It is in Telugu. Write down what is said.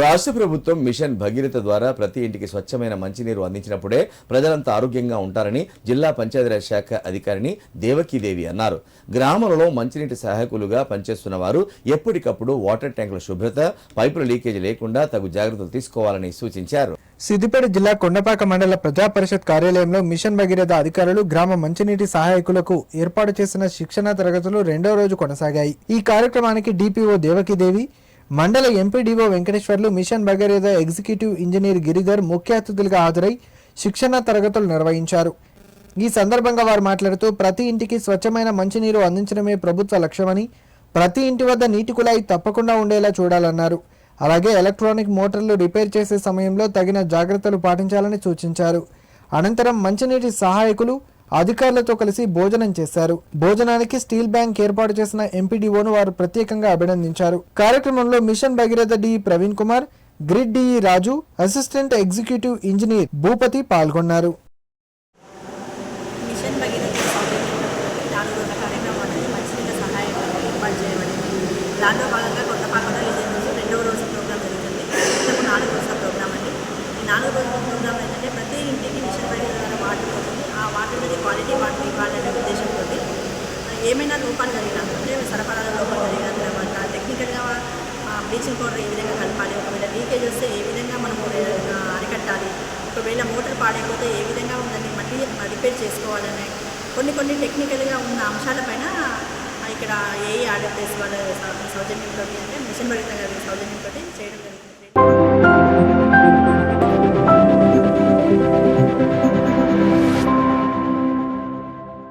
రాష్ట్ర ప్రభుత్వం మిషన్ భగీరథ ద్వారా ప్రతి ఇంటికి స్వచ్ఛమైన మంచినీరు అందించినప్పుడే ప్రజలంతా ఆరోగ్యంగా ఉంటారని జిల్లా పంచాయతీరాజ్ శాఖ అధికారిని దేవకీదేవి అన్నారు. గ్రామాలలో మంచినీటి సహాయకులుగా పనిచేస్తున్న వారు ఎప్పటికప్పుడు వాటర్ ట్యాంకుల శుభ్రత పైపుల లీకేజ్ లేకుండా తగు జాగ్రత్తలు తీసుకోవాలని సూచించారు. సిద్దిపేట జిల్లా కొండపాక మండల ప్రజా పరిషత్ కార్యాలయంలో మిషన్ భగీరథ అధికారులు గ్రామ మంచినీటి సహాయకులకు ఏర్పాటు చేసిన శిక్షణ తరగతులు రెండో రోజు కొనసాగాయి. ఈ కార్యక్రమానికి డిపిఓ దేవకీదేవి మండల MPDO Venkateswarlu mission Bhagiratha executive engineer Giridhar ముఖ్య అతిథులుగా హాజరై శిక్షణ తరగతులు నిర్వహించారు. ఈ సందర్భంగా వారు మాట్లాడుతూ ప్రతి ఇంటికి స్వచ్ఛమైన మంచినీరు అందించడమే ప్రభుత్వ లక్ష్యమని ప్రతి ఇంటి వద్ద నీటి కుళాయి తప్పకుండా ఉండేలా చూడాలన్నారు. అలాగే ఎలక్ట్రానిక్ మోటార్లు రిపేర్ చేసే సమయంలో తగిన జాగ్రత్తలు పాటించాలని సూచించారు. అనంతరం మంచినీటి సహాయకులు అధికారులతో కలిసి భోజనం చేశారు. భోజనానికి స్టీల్ బ్యాంక్ ఏర్పాటు చేసిన ఎంపీడీఓను వారు ప్రత్యేకంగా అభినందించారు. కార్యక్రమంలో mission Bhagiratha D Praveen Kumar grid DE Raju assistant executive engineer Bhupathi పాల్గొన్నారు. మిషన్ ఏమైనా లోపాలు జరిగినా సరఫరాల లోపాలు జరిగిన తర్వాత టెక్నికల్గా బ్లీచింగ్ పౌడర్ ఏ విధంగా కలపాలి ఒకవేళ లీకేజ్ వస్తే ఏ విధంగా మనము అరికట్టాలి ఒకవేళ మోటార్ పాడైపోతే ఏ విధంగా ఉందని మళ్ళీ రిపేర్ చేసుకోవాలనే కొన్ని కొన్ని టెక్నికల్గా ఉన్న అంశాలపైన ఇక్కడ ఏ ఆర్డర్ చేసి వాళ్ళు సౌజన్యంతో అంటే మిషన్ భరిత గారి సౌజన్యంతో చేయడం జరుగుతుంది